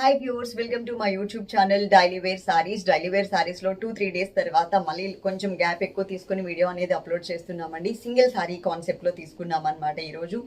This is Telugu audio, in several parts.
Hi viewers welcome to my YouTube channel daily wear saris daily wear సారీస్లో two three days తర్వాత మళ్ళీ కొంచెం గ్యాప్ ఎక్కువ తీసుకుని వీడియో అనేది అప్లోడ్ చేస్తున్నామండి. సింగిల్ సారీ కాన్సెప్ట్లో తీసుకున్నాం అనమాట ఈరోజు.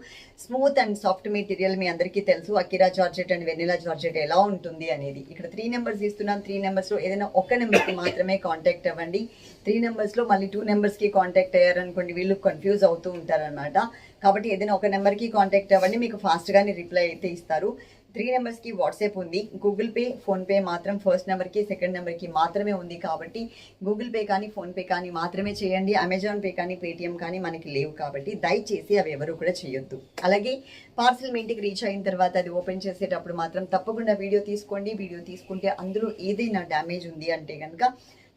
స్మూత్ అండ్ సాఫ్ట్ మెటీరియల్ మీ అందరికీ తెలుసు. Akira georgette and vanilla georgette ఎలా ఉంటుంది అనేది. ఇక్కడ త్రీ నెంబర్స్ ఇస్తున్నాం త్రీ నెంబర్స్లో ఏదైనా ఒక్క నెంబర్కి మాత్రమే కాంటాక్ట్ అవ్వండి. త్రీ నెంబర్స్లో మళ్ళీ టూ నెంబర్స్కి కాంటాక్ట్ అయ్యారనుకోండి వీళ్ళు కన్ఫ్యూజ్ అవుతూ ఉంటారనమాట కాబట్టి ఏదైనా ఒక నెంబర్కి కాంటాక్ట్ అవ్వండి మీకు ఫాస్ట్గానే రిప్లై అయితే ఇస్తారు. త్రీ నెంబర్స్కి వాట్సాప్ ఉంది. గూగుల్ పే ఫోన్పే మాత్రం ఫస్ట్ నెంబర్కి సెకండ్ నెంబర్కి మాత్రమే ఉంది కాబట్టి గూగుల్ పే కానీ ఫోన్పే కానీ మాత్రమే చేయండి. అమెజాన్ పే కానీ పేటిఎం కానీ మనకి లేవు కాబట్టి దయచేసి అవి ఎవరు కూడా చేయొద్దు. అలాగే పార్సల్ మీ ఇంటికి రీచ్ అయిన తర్వాత అది ఓపెన్ చేసేటప్పుడు మాత్రం తప్పకుండా వీడియో తీసుకోండి. వీడియో తీసుకుంటే అందులో ఏదైనా డ్యామేజ్ ఉంది అంటే కనుక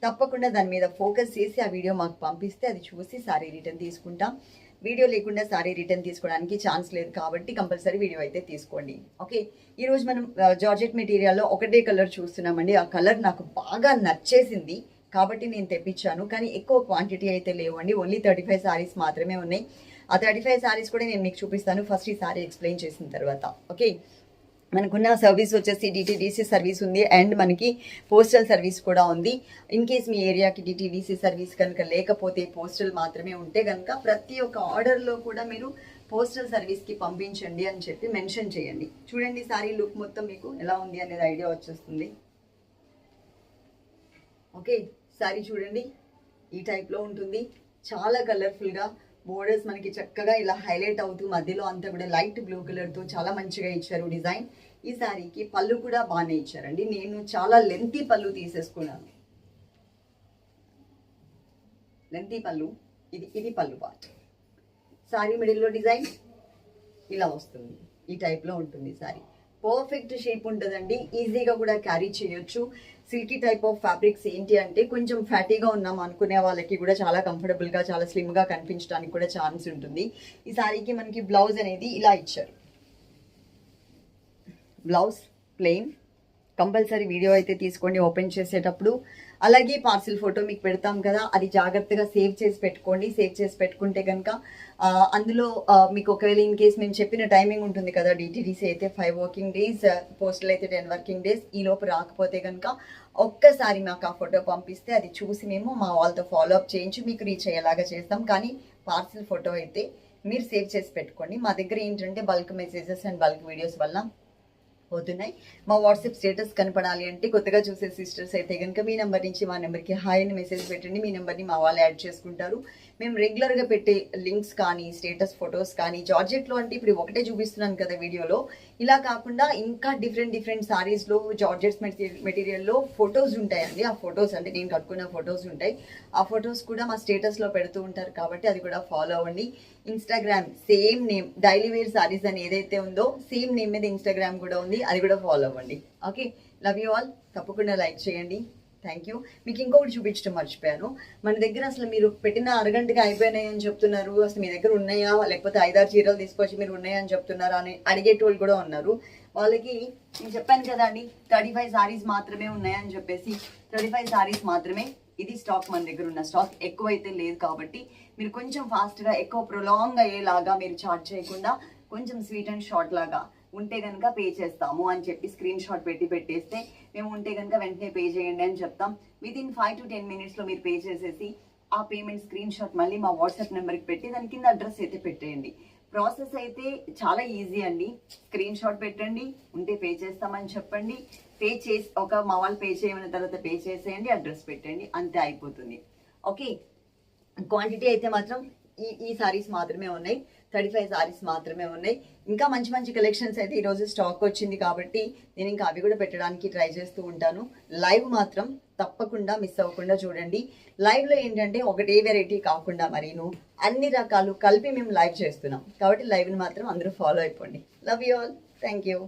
తప్పకుండా దాని మీద ఫోకస్ చేసి ఆ వీడియో మాకు పంపిస్తే అది చూసి సారీ రిటర్న్ తీసుకుంటాం. వీడియో లేకుండా సారీ రిటర్న్ తీసుకోవడానికి ఛాన్స్ లేదు కాబట్టి కంపల్సరీ వీడియో అయితే తీసుకోండి. ఓకే? ఈరోజు మనం జార్జెట్ మెటీరియల్లో ఒకటే కలర్ చూస్తున్నామండి. ఆ కలర్ నాకు బాగా నచ్చేసింది. కాబట్టి నేను తెప్పించాను. కానీ ఎక్కువ క్వాంటిటీ అయితే లేవండి. ఓన్లీ థర్టీ ఫైవ్ సారీస్ మాత్రమే ఉన్నాయి. ఆ థర్టీ ఫైవ్ సారీస్ కూడా నేను మీకు చూపిస్తాను. ఫస్ట్ ఈ సారీ ఎక్స్ప్లెయిన్ చేసిన తర్వాత. ఓకే? మనకున్న సర్వీస్ వచ్చేసి డిటీడీసీ సర్వీస్ ఉంది. అండ్ మనకి పోస్టల్ సర్వీస్ కూడా ఉంది. ఇన్ కేస్ మీ ఏరియాకి డిటీడీసీ సర్వీస్ కనుక లేకపోతే పోస్టల్ మాత్రమే ఉంటే కనుక ప్రతి ఒక్క ఆర్డర్లో కూడా మీరు పోస్టల్ సర్వీస్కి పంపించండి అని చెప్పి మెన్షన్ చేయండి. చూడండి సారీ లుక్ మొత్తం మీకు ఎలా ఉంది అనేది ఐడియా వచ్చేస్తుంది. ఓకే సారీ చూడండి. ఈ టైప్లో ఉంటుంది. చాలా కలర్ఫుల్గా బోర్డర్స్ మనకి చక్కగా ఇలా హైలైట్ అవుతూ మధ్యలో అంతా కూడా లైట్ బ్లూ కలర్తో చాలా మంచిగా ఇచ్చారు డిజైన్ ఈ సారీకి పళ్ళు కూడా బాగానే ఇచ్చారండి. నేను చాలా లెంతీ పళ్ళు తీసేసుకున్నాను. లెంతీ పళ్ళు. ఇది ఇది పళ్ళు పార్ట్ శారీ మిడిల్లో డిజైన్ ఇలా వస్తుంది. ఈ టైప్లో ఉంటుంది సారీ. పర్ఫెక్ట్ షేప్ ఉంటుందండి. ఈజీగా కూడా క్యారీ చేయొచ్చు. సిల్కీ టైప్ ఆఫ్ ఫ్యాబ్రిక్స్ ఏంటి అంటే కొంచెం ఫ్యాటీగా ఉన్నాం అనుకునే వాళ్ళకి కూడా చాలా కంఫర్టబుల్గా చాలా స్లిమ్గా కనిపించడానికి కూడా ఛాన్స్ ఉంటుంది. ఈ శారీకి మనకి బ్లౌజ్ అనేది ఇలా ఇచ్చారు. బ్లౌజ్ ప్లెయిన్ కంపల్సరీ వీడియో అయితే తీసుకోండి ఓపెన్ చేసేటప్పుడు. అలాగే పార్సిల్ ఫోటో మీకు పెడతాం కదా అది జాగ్రత్తగా సేవ్ చేసి పెట్టుకోండి. సేవ్ చేసి పెట్టుకుంటే కనుక అందులో మీకు ఒకవేళ ఇన్ కేస్ మేము చెప్పిన టైమింగ్ ఉంటుంది కదా డిటీడీసీ అయితే ఫైవ్ వర్కింగ్ డేస్ పోస్టల్ అయితే టెన్ వర్కింగ్ డేస్ ఈ లోపు రాకపోతే కనుక ఒక్కసారి మాకు ఆ ఫోటో పంపిస్తే అది చూసి మేము మా వాళ్ళతో ఫాలో అప్ చేయించి మీకు రీచ్ అయ్యేలాగా చేస్తాం. కానీ పార్సిల్ ఫోటో అయితే మీరు సేవ్ చేసి పెట్టుకోండి. మా దగ్గర ఏంటంటే bulk messages and bulk videos వల్ల అవుతున్నాయి మా వాట్సాప్ స్టేటస్ కనపడాలి అంటే కొత్తగా చూసే సిస్టర్స్ అయితే కనుక మీ నెంబర్ నుంచి మా నెంబర్కి హాయ్ అని మెసేజ్ పెట్టండి. మీ నెంబర్ని మా వాళ్ళు యాడ్ చేసుకుంటారు. మేము రెగ్యులర్గా పెట్టే లింక్స్ కానీ స్టేటస్ ఫొటోస్ కానీ జార్జెట్లో అంటే ఇప్పుడు ఒకటే చూపిస్తున్నాను కదా వీడియోలో. ఇలా కాకుండా ఇంకా డిఫరెంట్ డిఫరెంట్ సారీస్లో జార్జెట్స్ మెటీరియల్లో ఫొటోస్ ఉంటాయండి. ఆ ఫొటోస్ అంటే నేను కట్టుకున్న ఫొటోస్ ఉంటాయి. ఆ ఫొటోస్ కూడా మా స్టేటస్లో పెడుతూ ఉంటారు కాబట్టి అది కూడా ఫాలో అవ్వండి. Instagram same name daily wear saris అని ఏదైతే ఉందో సేమ్ నేమ్ మీద ఇన్స్టాగ్రామ్ కూడా ఉంది. అది కూడా ఫాలో అవ్వండి. ఓకే లవ్ యూ ఆల్ తప్పకుండా లైక్ చేయండి. థ్యాంక్ యూ మీకు ఇంకొకటి చూపించడం మర్చిపోయాను. మన దగ్గర అసలు మీరు పెట్టిన అరగంటగా అయిపోయినాయి అని చెప్తున్నారు. అసలు మీ దగ్గర ఉన్నాయా? లేకపోతే ఐదారు చీరలు తీసుకొచ్చి మీరు ఉన్నాయా అని చెప్తున్నారా అని అడిగేటోళ్ళు కూడా ఉన్నారు. వాళ్ళకి నేను చెప్పాను కదా అండి థర్టీ ఫైవ్ సారీస్ మాత్రమే ఉన్నాయని చెప్పేసి. థర్టీ ఫైవ్ సారీస్ మాత్రమే ఇది స్టాక్ మన దగ్గర ఉన్న స్టాక్ ఎక్కువైతే లేదు కాబట్టి మీరు కొంచెం ఫాస్ట్గా ఎక్కువ ప్రొలాంగ్ అయ్యేలాగా మీరు చార్జ్ చేయకుండా కొంచెం స్వీట్ అండ్ షార్ట్ లాగా ఉంటే కనుక పే చేస్తాము అని చెప్పి స్క్రీన్ షాట్ పెట్టి పెట్టేస్తే మేము ఉంటే కనుక వెంటనే పే చేయండి అని చెప్తాం. Within five to ten మినిట్స్లో మీరు పే చేసేసి ఆ పేమెంట్ స్క్రీన్ షాట్ మళ్ళీ మా వాట్సాప్ నెంబర్కి పెట్టి దాని కింద అడ్రస్ అయితే పెట్టేయండి. ప్రాసెస్ అయితే చాలా ఈజీ అండి. స్క్రీన్ షాట్ పెట్టండి ఉంటే పే చేస్తామని చెప్పండి. పే చేసి ఒక మా వాళ్ళు పే చేయమన్న తర్వాత పే చేసేయండి అడ్రస్ పెట్టండి అంతే అయిపోతుంది. ఓకే క్వాంటిటీ అయితే మాత్రం ఈ ఈ సారీస్ మాత్రమే ఉన్నాయి. థర్టీ ఫైవ్ సారీస్ మాత్రమే ఉన్నాయి. ఇంకా మంచి మంచి కలెక్షన్స్ అయితే ఈరోజు స్టాక్ వచ్చింది కాబట్టి నేను ఇంకా అవి కూడా పెట్టడానికి ట్రై చేస్తూ ఉంటాను. లైవ్ మాత్రం తప్పకుండా మిస్ అవ్వకుండా చూడండి. లైవ్లో ఏంటంటే ఒకటే వెరైటీ కాకుండా మరీను అన్ని రకాలు కలిపి మేము లైవ్ చేస్తున్నాం. కాబట్టి లైవ్ని మాత్రం అందరూ ఫాలో అయిపోండి. Love you all thank you